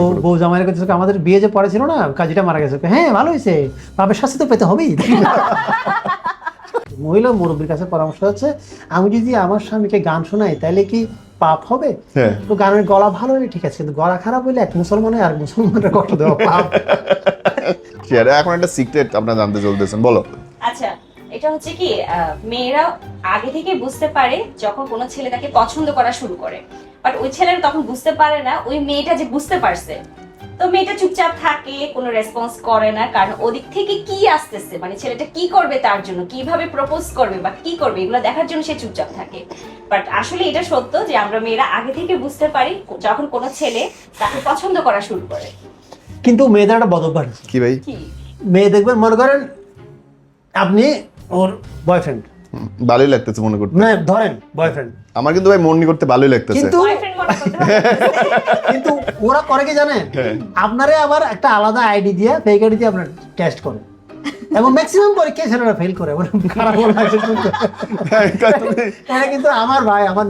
ও বউ জামাইয়ের কাছে আমাদের বিয়ে যে পড়েছিল না কাজীটা মারা গেছে। হ্যাঁ ভালো হয়েছে। বাপের শাস্তি তো পেতে হবেই। মহিলা মুরব্বীর কাছে পরামর্শ হচ্ছে আমি যদি আমার স্বামীকে গান শোনাই তাহলে কি পাপ হবে? হ্যাঁ। তো গানের গলা ভালো হলে ঠিক আছে কিন্তু গলা খারাপ হলে এক মুসলমানের আর মুসলমানের কষ্ট দেওয়া পাপ। এখন একটা সিক্রেট আপনার জানতে চলতেছেন বলো। আচ্ছা এটা হচ্ছে কি আহ, মেয়েরা আগে থেকে বুঝতে পারে যখন কোনো ছেলে তাকে পছন্দ করা শুরু করে। বাট ওই ছেলেরা তখন বুঝতে পারে না ওই মেয়েটা যে বুঝতে পারছে। তো মেয়েটা চুপচাপ থাকে কোনো রেসপন্স করে না কারণ ওদিক থেকে কি আসতেছে মানে ছেলেটা কি করবে তার জন্য কীভাবে প্রপোজ করবে বা কি করবে এগুলো দেখার জন্য সে চুপচাপ থাকে। বাট আসলে এটা সত্য যে আমরা মেয়েরা আগে থেকে বুঝতে পারি যখন কোনো ছেলে তাকে পছন্দ করা শুরু করে। কিন্তু মেয়েদের একটা বদভ্যাস আছে। কি ভাই? মেয়ে দেখবেন মনে করেন আপনি ওর বয়ফ্রেন্ড ভালোই লাগতেছে মনে করতে। মানে ধরেন বয়ফ্রেন্ড আমার কিন্তু ভাই মনে করতে ভালোই লাগতেছে। কিন্তু মনে কিন্তু ওরা করে কি জানেন হ্যাঁ। আপনারে আবার একটা আলাদা আইডি দিয়ে ফেক আইডি দিয়ে আপনার টেস্ট করে। এবং ম্যাক্সিমাম পরীক্ষায় ছেলেরা ফেল করে? মানে খারাপ এটা কিন্তু আমার ভাই আমার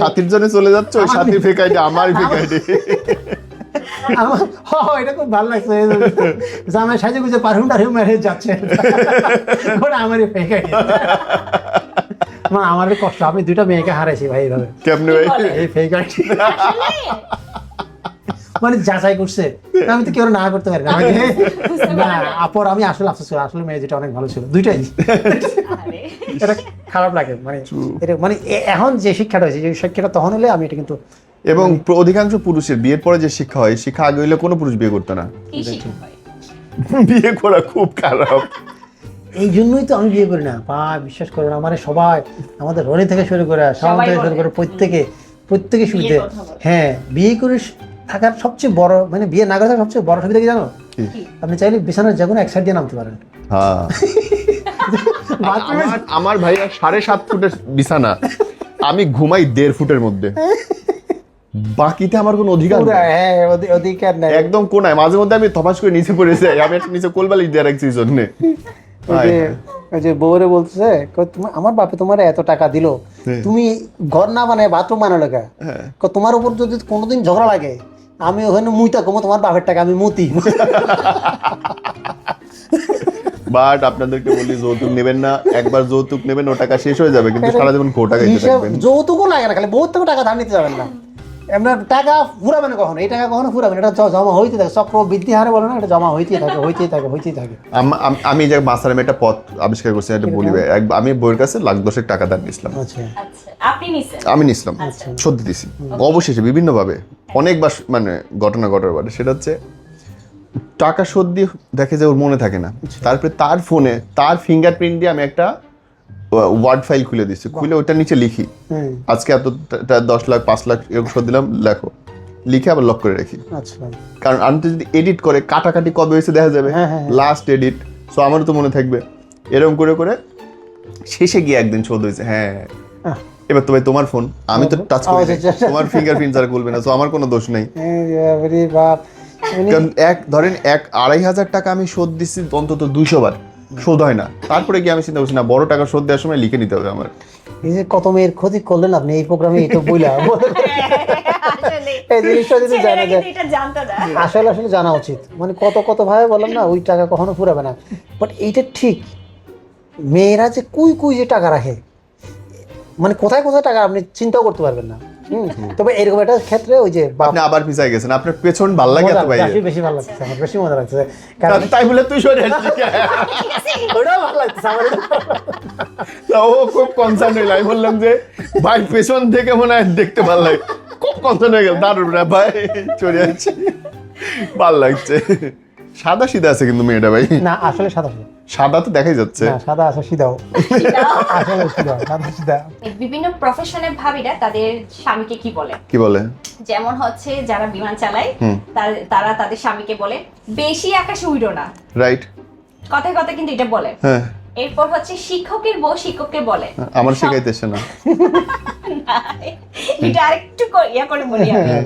সাথীর জন্য চলে যাচ্ছে ওই সাথী ফেক আইডি আমার ফেক আইডি আমার এটা খুব ভালো লাগছে। সাজে গুজে পারফিউম টারফিউম মেরে যাচ্ছে। ওটা আমারই ফেক মা আমার কষ্ট। আমি দুইটা মেয়েকে হারাইছি ভাই এইভাবে। কেমনে ভাই? এই ফেক আইডি মানে যাচাই করছে। আমি তো কেউ না করতে পারি না। না আপর আমি আসলে আফসোস করি। আসলে মেয়ে যেটা অনেক ভালো ছিল। দুইটাই। এটা খারাপ লাগে। মানে এটা মানে এখন যে শিক্ষাটা হয়েছে যে শিক্ষাটা তখন হলে আমি এটা কিন্তু এবং অধিকাংশ পুরুষের বিয়ের পরে যে শিক্ষা হয় শিক্ষা আগে হইলে কোনো পুরুষ বিয়ে করতো না। কি হয়? বিয়ে করা খুব খারাপ। এই জন্যই তো আমি বিয়ে করি না। পা বিশ্বাস করো না মানে সবাই আমাদের রনি থেকে শুরু করে সবাই থেকে শুরু করে প্রত্যেকে প্রত্যেকে সুবিধে কথা বলে। হ্যাঁ বিয়ে করে থাকার সবচেয়ে বড় মানে বিয়ে না করে থাকার সবচেয়ে বড় সুবিধা কি জানো? কি? আপনি চাইলে বিছানার যে কোনো এক সাইড দিয়ে নামতে পারেন। হ্যাঁ। আমার আমার ভাই সাড়ে সাত ফুটের বিছানা। আমি ঘুমাই দেড় ফুটের মধ্যে। বাকিতে আমার কোনো অধিকার। হ্যাঁ অধিকার নেই। একদম কোনায় মাঝে মধ্যে আমি থপাস করে নিচে পড়ে যাই আমি একটা নিচে কোলবালিশ দিয়ে রাখছি জন্যে। ওই যে বউরে বলতেছে তোমার- আমার বাপে তোমার এত টাকা দিল। তুমি ঘর না বানায় বাথরুম বানালো হ্যাঁ। তোমার উপর যদি কোনোদিন ঝগড়া লাগে আমি ওখানে মুইতা কমো তোমার বাপের টাকা আমি মুতি। বাট আপনাদেরকে বলি যৌতুক নেবেন না একবার যৌতুক নেবেন ও টাকা শেষ হয়ে যাবে কিন্তু সারা জীবন হিসাব থাকবেন। যৌতুকও লাগে না খালি বহুত টাকা ধার নিতে যাবেন না। আপনার টাকা ফুরাবে না কখনো এই টাকা কখনো ফুরাবে না এটা জমা হইতে থাকে চক্র বৃদ্ধি হারে বলে না এটা জমা হইতেই থাকে হইতেই থাকে হইতেই থাকে। আম- আম- আমি যে মাসারামে একটা পথ আবিষ্কার করছি এটা বলি এক- আমি বইয়ের কাছে লাখ দশেক টাকা দান নিছিলাম আচ্ছা। আচ্ছা আপনি নিছেন? আমি নিছিলাম আচ্ছা। সত্যি দিছি। অবশেষে বিভিন্নভাবে অনেকবার মানে ঘটনা ঘটার পারে সেটা হচ্ছে টাকা শোধ দিয়ে দেখে যে ওর মনে থাকে না। তারপরে তার ফোনে তার ফিঙ্গারপ্রিন্ট দিয়ে আমি একটা ওয়ার্ড ফাইল খুলে দিচ্ছি খুলে ওটার নিচে লিখি। আজকে এত টা- টা- দশ লাখ পাঁচ লাখ এরকম দিলাম লেখো। লিখে আবার লক করে রাখি। আচ্ছা। কারণ আমি তো যদি এডিট করে কাটাকাটি কবে হয়েছে দেখা যাবে। লাস্ট এডিট সো আমারও তো মনে থাকবে। এরকম করে করে শেষে গিয়ে একদিন শোধ হয়েছে। হ্যাঁ। এবার তো ভাই তোমার ফোন আমি তো টাচ ও, করি আচ্ছা। আচ্ছা। তোমার ফিঙ্গারপ্রিন্ট ছাড়া খুলবে না। সো আমার কোনো দোষ নাই। কারণ এক ধরেন এক আড়াই হাজার টাকা আমি শোধ দিচ্ছি অন্তত দুইশো বার। শোধ হয় না। তারপরে গিয়ে আমি চিন্তা করছি না বড় টাকা শোধ দেওয়ার সময় লিখে নিতে হবে আমার। এই যে কত মেয়ের ক্ষতি করলেন আপনি এই প্রোগ্রামে এটা বইলা আসলে এই জিনিসটা যদি জানা যায় কিন্তু এটা জানতো না। আসলে আসলে জানা উচিত। মানে কত কত ভাবে বললাম না ওই টাকা কখনো ফুরাবে না। বাট এইটা ঠিক। মেয়েরা যে কুই কুই যে টাকা রাখে মানে কোথায় কোথায় টাকা আপনি চিন্তাও করতে পারবেন না। তবে এরকম একটা ক্ষেত্রে ওই যে আপনি আবার পিছাই গেছেন। আপনার পেছন ভালো লাগে এত ভাই বেশি ভালো লাগছে আমার বেশি মজা লাগছে কারণ তাই বলে তুই সরে আসছিস ওটাও ভালো লাগছে আমার তা ও খুব কনসার্ন হইল। আমি বললাম যে ভাই পেছন থেকে মনে হয় দেখতে ভালো লাগে। খুব কনসার্ন হয়ে গেল। দারুণ ভাই চলে যাচ্ছে ভালো লাগছে। সাদা সিধা আছে কিন্তু মেয়েটা ভাই। না আসলে সাদা সিধা। সাদা তো দেখাই যাচ্ছে। না সাদা আছে সিধাও। আসলে সিধা সাদা সিধা। বিভিন্ন প্রফেশনের ভাবিরা তাদের স্বামীকে কি বলে? কি বলে? যেমন হচ্ছে যারা বিমান চালায় তার- তারা তাদের স্বামীকে বলে বেশি আকাশে উড়ো না। রাইট কথায় কথায় কিন্তু এটা বলে। হ্যাঁ। এরপর হচ্ছে শিক্ষকের বউ শিক্ষককে বলে। আমার শিখাইতেছে না। এটা আরেকটু ইয়া করে বলি আমি।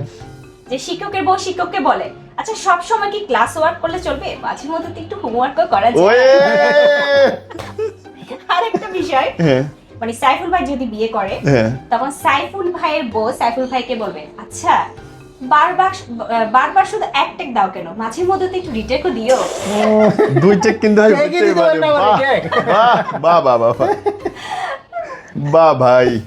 যে শিক্ষকের বউ শিক্ষককে বলে আচ্ছা সব সময় কি ক্লাস ওয়ার্ক করলে চলবে? মাঝে মধ্যে তো একটু হোমওয়ার্কও করা যায়। আরেকটা বিষয় হ্যাঁ। মানে সাইফুল ভাই যদি বিয়ে করে হ্যাঁ। তখন সাইফুল ভাইয়ের বউ সাইফুল ভাইকে বলবে আচ্ছা বারবার বারবার শুধু এক টেক দাও কেন? মাঝে মধ্যে তো একটু রিটেকও দিও। দুই চেক কিন্তু হয় Check ই দিতে পারেন না আমার check। বাহ বাহ বাহ বাহ। বাহ ভাই।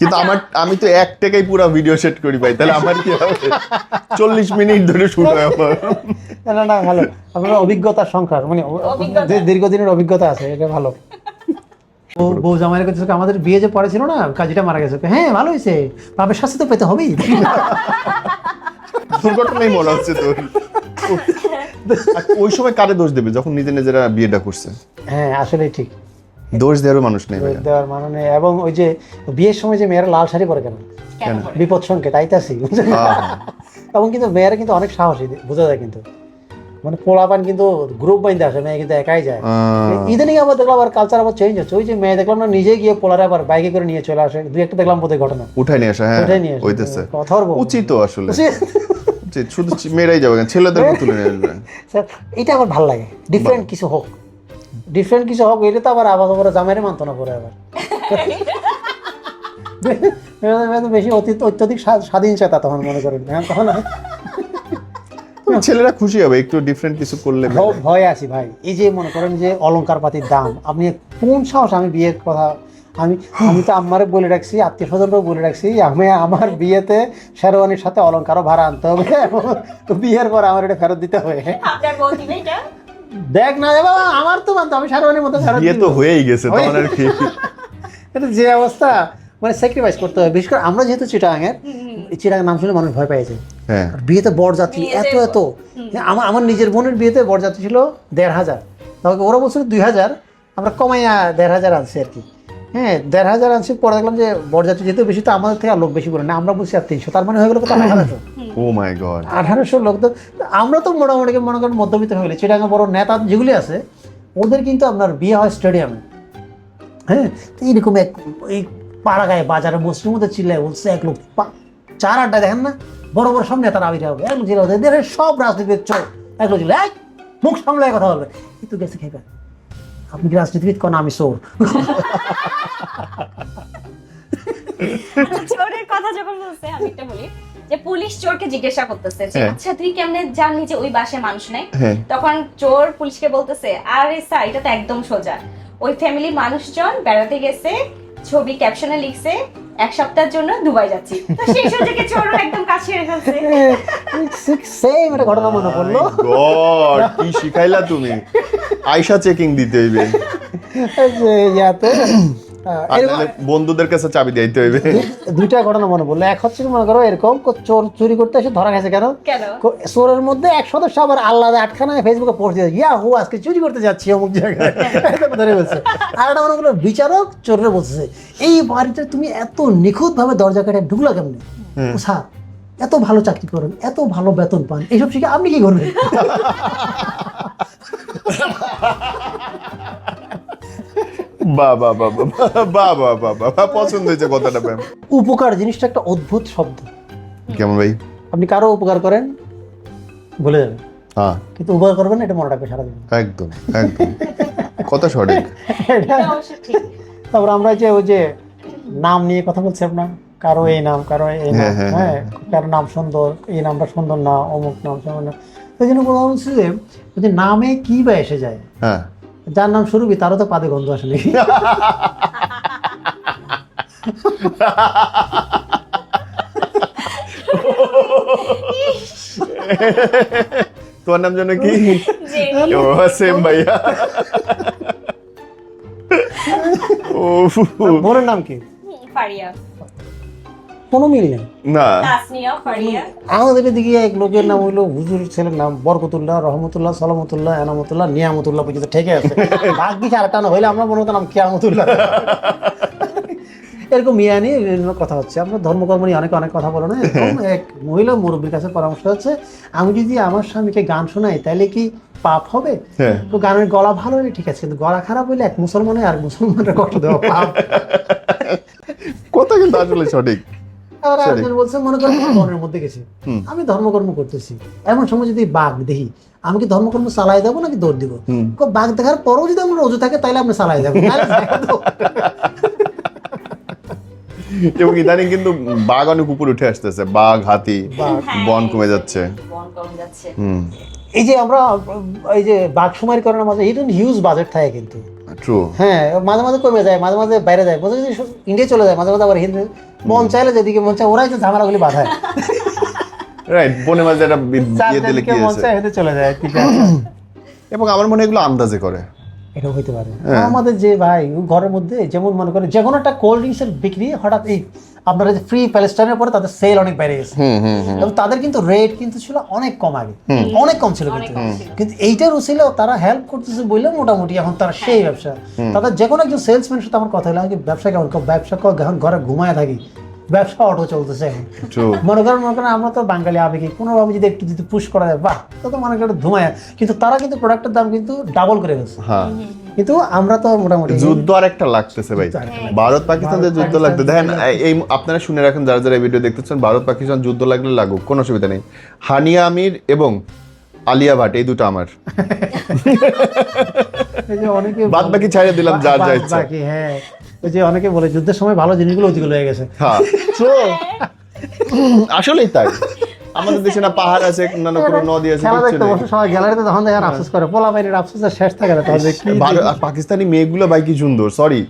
কিন্তু আমার আমি তো এক টাকাই পুরো ভিডিও সেট করি ভাই তাহলে আমার কি হবে? চল্লিশ মিনিট ধরে শুট হয় আমার। না না ভালো। আপনার অভিজ্ঞতার সংখ্যা মানে দীর্ঘদিনের অভিজ্ঞতা আছে এটা ভালো। ও বউ জামাইয়ের কাছে আমাদের বিয়ে যে পড়েছিল না কাজীটা মারা গেছে। হ্যাঁ ভালো হয়েছে। বাপের শাস্তি তো পেতে হবেই। দুর্ঘটনাই মনে হচ্ছে তোর। ওই সময় কারে দোষ দেবে যখন নিজে নিজেরা বিয়েটা করছে? হ্যাঁ আসলে ঠিক। দোষ দেওয়ারও মানুষ নেই দেওয়ার মানে নেই। এবং ওই যে বিয়ের সময় যে মেয়েরা লাল শাড়ি পরে কেন? বিপদ সংকেত আইতাছি এবং কিন্তু মেয়েরা কিন্তু অনেক সাহসী বোঝা যায় কিন্তু। মানে পোলাপান কিন্তু গ্রুপ বাইন্দে আসে মেয়ে কিন্তু একাই যায়। ইদানিং আবার দেখলাম আবার কালচার আবার চেঞ্জ হচ্ছে। ওই যে মেয়ে দেখলাম না নিজে গিয়ে পোলারে আবার বাইকে করে নিয়ে চলে আসে। দুই একটা দেখলাম বোধহয় ঘটনা। উঠাই নিয়ে আসা হ্যাঁ ওটাই নিয়ে আসে। হইতেছে। কথা বলব উচিত আসলে। শুধু মেয়েরাই যাবে কেন? ছেলেদেরকে তুলে নিয়ে আসবে। স্যার, এটা আমার ভালো লাগে। ডিফারেন্ট কিছু হোক। ডিফারেন্ট কিছু হোক এটা তো আবার আবার আবার জামাইরে মানতো না পরে আবার বেশি অতি অত্যধিক স্বা- স্বাধীন চেতা তখন মনে করেন হ্যাঁ, তখন ছেলেরা খুশি হবে একটু ডিফারেন্ট কিছু করলে ভ- ভয়ে আছি ভাই। এই যে মনে করেন যে অলংকার পাতির দাম আপনি কোন সাহস? আমি বিয়ের কথা আমি আমি তো আমারে বলে রাখছি আত্মীয় স্বজনরাও বলে রাখছি আমি আমার বিয়েতে শেরওয়ানির সাথে অলংকারও ভাড়া আনতে হবে বিয়ের পর আমার এটা ফেরত দিতে হবে। দেখ না রে বাবা আমার তো মানতো আমি শেরওয়ানির মতো সারা বিয়ে তো হয়েই গেছে তখন আর কি। এটা যে অবস্থা মানে স্যাক্রিফাইস করতে হবে। বিশেষ করে আমরা যেহেতু চিটাঙের চিটাঙের নাম শুনে মানুষ ভয় পেয়েছে হ্যাঁ। বিয়েতে বরযাত্রী এত এত। আমার আমার নিজের বোনের বিয়েতে বরযাত্রী ছিল দেড় হাজার। তবে ওরা বলছিল দুই হাজার আমরা কমাইয়া দেড় হাজার আনছি আর কি। হ্যাঁ দেড় হাজার আনছি পরে দেখলাম যে বরযাত্রী যেহেতু বেশি তো আমাদের থেকে আর লোক বেশি করে না আমরা বলছি আর তিনশো তার মানে হয়ে গেলো কত আঠারোশো? Oh my god. আঠারোশো লোক তো আমরা তো মোটামুটি মনে করেন মধ্যবিত্ত হয়ে গেলে চিটাঙ্গা বড় নেতা যেগুলি আছে ওদের কিন্তু আপনার বিয়ে হয় স্টেডিয়ামে। হ্যাঁ তো এইরকম এক এই পাড়া গায়ে বাজারে মসজিদের মধ্যে চিল্লায় বলছে এক লোক চার আড্ডা দেখেন না বড় বড় সব নেতারা আবির হবে এক লোক সব রাজনীতিবিদ চোখ এক লোক চিল্লা "এই, মুখ সামলায় কথা বলবে। এই তো গেছে খেপে। আপনি কি রাজনীতিবিদ? কোন আমি চোর। চোরের কথা যখন বলছে আমি একটা বলি যে পুলিশ চোরকে জিজ্ঞাসা করতেছে যে হ্যাঁ। আচ্ছা তুই কেমনে জানলি যে ওই বাসায় মানুষ নাই? হ্যাঁ। তখন চোর পুলিশকে বলতেছে আরে স্যার এটা তো একদম সোজা। ওই ফ্যামিলির মানুষজন বেড়াতে গেছে ছবি ক্যাপশনে লিখছে এক সপ্তাহের জন্য দুবাই যাচ্ছি। তো সেই সুযোগে চোর একদম কাছে রেখেছে সেম একটা ঘটনা মনে পড়ল। গড কি শিখাইলা তুমি? আয়সা চেকিং দিতে হইবে। বন্ধুদের কাছে চাবি দিতে হইবে। দুইটা ঘটনা মনে পড়ল। এক হচ্ছে কি মনে করো এরকম কো- চোর চুরি করতে এসে ধরা গেছে কেন? চোরের মধ্যে এক সদস্য আবার আল্লাহ আটখানায় ফেসবুকে পোস্ট দিয়েছে। ইয়া হু আজকে চুরি করতে যাচ্ছি অমুক জায়গায়। ধরে বলছে। আর একটা মনে করল বিচারক চোরের বলছে এই বাড়িতে তুমি এত নিখুঁত ভাবে দরজা কেটে ঢুকলা কেমনে? স্যার এত ভালো চাকরি করেন এত ভালো বেতন পান এইসব শিখে আপনি কি করবেন? বাবা বাবা বাবা বাবা পছন্দ হয়েছে কথাটা ম্যাম উপকার জিনিসটা একটা অদ্ভুত শব্দ কেমন ভাই আপনি কারও উপকার করেন বলে যাবেন হ্যাঁ কিন্তু উপকার করবেন এটা মনে রাখবে সারা একদম একদম কথা সঠিক তারপর আমরা যে ওই যে নাম নিয়ে কথা বলছি আপনার কারও এই নাম কারও এই নাম হ্যাঁ কারও নাম সুন্দর এই নামটা সুন্দর না অমুক নাম সুন্দর না ওই জন্য বলা হচ্ছে যে যদি নামে কি বা এসে যায় হ্যাঁ। যার নাম সুরভি তারও তো পাদে গন্ধ আসে নাকি? তোমার নাম যেন কি? ও সেম ভাইয়া। ও। বোনের নাম কি? ফারিয়া। কোনো মিল নেই। না। আমাদের এদিকে এক লোকের নাম হইল হুজুর ছেলের নাম বরকতুল্লাহ রহমতুল্লাহ সালামতুল্লাহ এনামতুল্লাহ নিয়ামতুল্লাহ পর্যন্ত ঠেকে আছে। ভাগ্যিস আরেকটা না হইলে আমরা মনে হতো নাম কিয়ামতুল্লাহ। এরকম মিয়া নিয়ে বিভিন্ন কথা হচ্ছে। আমরা ধর্মকর্ম নিয়ে অনেক অনেক কথা বলো না। এরকম এক মহিলা মুরব্বীর কাছে পরামর্শ হচ্ছে আমি যদি আমার স্বামীকে গান শোনাই তাহলে কি পাপ হবে? হ্যাঁ। তো গানের গলা ভালো হলে ঠিক আছে কিন্তু গলা খারাপ হইলে এক মুসলমানের আর মুসলমানের কষ্ট দেওয়া পাপ। কথা কিন্তু আসলে সঠিক। Sorry. একজন বলছে মনে করেন বনের মধ্যে গেছি। আমি ধর্মকর্ম করতেছি। এমন সময় যদি বাঘ দেখি আমি কি ধর্মকর্ম চালাই দেবো নাকি দৌড় দিব? বাঘ দেখার পরেও যদি আমার রোজু থাকে তাহলে আপনি চালাই দাও। এবং ইদানিং কিন্তু বাঘ অনেক উপরে উঠে আসতেছে। বাঘ হাতি হ্যাঁ, বন কমে যাচ্ছে। বন কমে যাচ্ছে। হুম। এই যে আমরা এই যে বাঘ সুমারি করার মাঝে হিডেন হিউজ বাজেট থাকে কিন্তু। ট্রু হ্যাঁ মাঝে মাঝে কমে যায় মাঝে মাঝে বাইরে যায়। মাঝে মাঝে ইন্ডিয়া চলে যায় মাঝে মাঝে আবার হিন্দি মন চাইলে যেদিকে মন চায় ওরাই তো ঝামেলাগুলি বাধায়। রাইট বনে মাঝে একটা বিয়ে দিলে কি যেদিকে মন চায় হেঁটে চলে যায় ঠিক আছে। এবং আমার মনে হয় এগুলো আন্দাজে করে। এটা হইতে পারে। আমাদের যে ভাই ঘরের মধ্যে যেমন মনে করে যে কোনো একটা কোল্ড ড্রিঙ্কস এর বিক্রি হঠাৎ এই আপনারা যে ফ্রি প্যালেস্টাইনের পরে তাদের সেল অনেক বেড়ে গেছে। হুম হুম হুম। এবং তাদের কিন্তু রেট কিন্তু ছিল অনেক কম আগে। অনেক কম ছিল কিন্তু। কিন্তু এইটার ছিল তারা হেল্প করতেছে বললে মোটামুটি এখন তারা সেই ব্যবসা। তাদের যে কোনো একজন সেলসম্যানের সাথে আমার কথা হলো আমি ব্যবসা কেমন ব্যবসা কর এখন ঘরে ঘুমায় থাকি ব্যবসা অটো চলতেছে এখন। মনে করেন মনে করেন আমরা তো বাঙালি আবেগে কোনোভাবে যদি একটু যদি পুশ করা যায় বাহ তো তো মনে করেন ধুমায় কিন্তু তারা কিন্তু প্রোডাক্টের দাম কিন্তু ডাবল করে গেছে হ্যাঁ। কিন্তু আমরা তো মোটামুটি যুদ্ধ আর একটা লাগতেছে ভাই। ভারত পাকিস্তান যে যুদ্ধ লাগতে দেখেন এই আপনারা শুনে রাখেন যারা যারা এই ভিডিও দেখতেছেন ভারত পাকিস্তান যুদ্ধ লাগলে লাগুক কোনো অসুবিধা নেই। হানিয়া আমির এবং আলিয়া ভাট এই দুটো আমার। অনেকে বাদ বাকি ছাড়িয়ে দিলাম যার যা ইচ্ছা। বাকি, হ্যাঁ। ওই যে অনেকে বলে যুদ্ধের সময় ভালো জিনিসগুলো অতিগুলো হয়ে গেছে। হ্যাঁ। আসলেই তাই। আমাদের দেশে না পাহাড় আছে না না কোনো নদী আছে খেলা দেখতে বসে সবাই গ্যালারিতে তখন দেখেন আফসোস করে পোলা বাইরের আফসোস আর শেষ থাকে না তখন কি পাকিস্তানি মেয়েগুলো ভাই কি সুন্দর সরি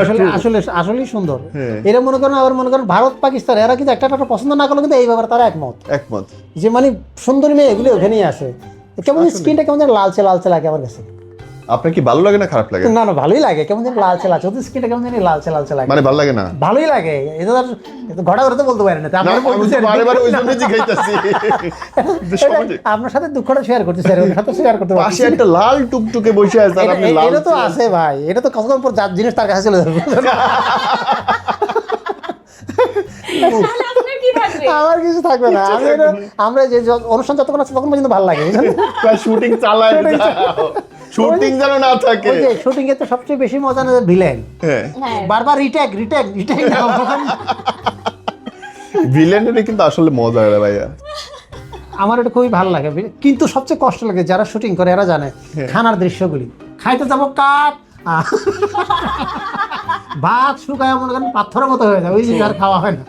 আসলে আসলে আসলেই সুন্দর। হ্যাঁ। এরা মনে করেন আবার মনে করেন ভারত পাকিস্তান এরা কিন্তু একটা একটা পছন্দ না করলে কিন্তু এই ব্যাপারে তারা একমত। একমত। যে মানে সুন্দরী মেয়ে এগুলো ওখানেই আসে কেমন স্কিনটা কেমন যেন লালচে লালচে লাগে আমার কাছে। আপনার কি ভালো লাগে না খারাপ লাগে? না না ভালোই লাগে। কেমন যেন লালচে লালচে ওদের স্কিনটা কেমন জানি লালচে লালচে লাগে। মানে ভালো লাগে না? ভালোই লাগে। এটা তো আর এটা ঘটা করে তো বলতে পারি না। বলতেছেন, তো বারে বারে ওই জন্য জিজ্ঞাসছি আপনার সাথে দুঃখটা শেয়ার করতে স্যার ওর সাথে শেয়ার করতে পাশে একটা লাল টুকটুকে বসে আছে আর এটা- আপনি লাল এটা তো আছে ভাই। এটা তো কতক্ষণ পর যার জিনিস তার কাছে চলে যাবে। তাহলে আপনার কি থাকবে? আমার কিছু থাকবে না। আমি আমরা যে অনুষ্ঠান যতক্ষণ আছে তখন পর্যন্ত ভালো লাগে শুটিং চালায়। শুটিং যেন না থাকে। ওই যে শুটিং এ তো সবচেয়ে বেশি মজা না ভিলেন হ্যাঁ। হ্যাঁ। বারবার রিটেক রিটেক রিটেক ভিলেনের কিন্তু আসলে মজা রে ভাইয়া। আমার এটা খুবই ভালো লাগে। কিন্তু সবচেয়ে কষ্ট লাগে যারা শুটিং করে এরা জানে খানার দৃশ্যগুলি। খাইতে যাব কাঠ আহ, ভাত শুকায় মনে করেন পাথরের মতো হয়ে যায় ওই জিনিস আর খাওয়া হয় না.